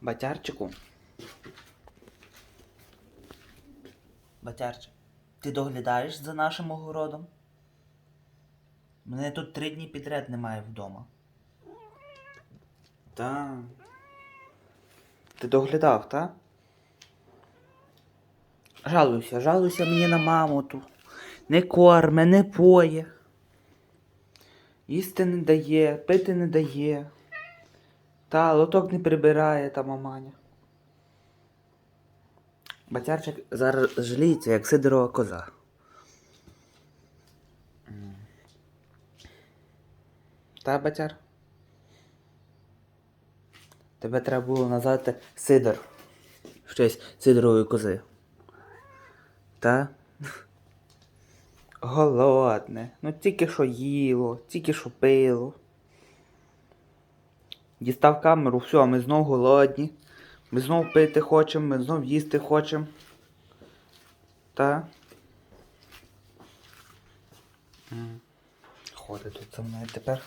Батярчику. Батярчик, ти доглядаєш за нашим огородом? Мене тут три дні підряд немає вдома. Та. Ти доглядав, та? Жалуйся, жалуйся мені на маму ту. Не корме, не поє. Їсти не дає, пити не дає. Та, лоток не прибирає та маманя. Батярчик зараз жаліється, як сидорова коза. Та, батяр? Тебе треба було назвати Сидор. В честь Сидорової кози. Та? Голодне. Ну тільки що їло, тільки що пило. Дістав камеру, все, ми знов голодні. Ми знов пити хочемо, ми знов їсти хочемо. Та? Ходить тут за мною тепер.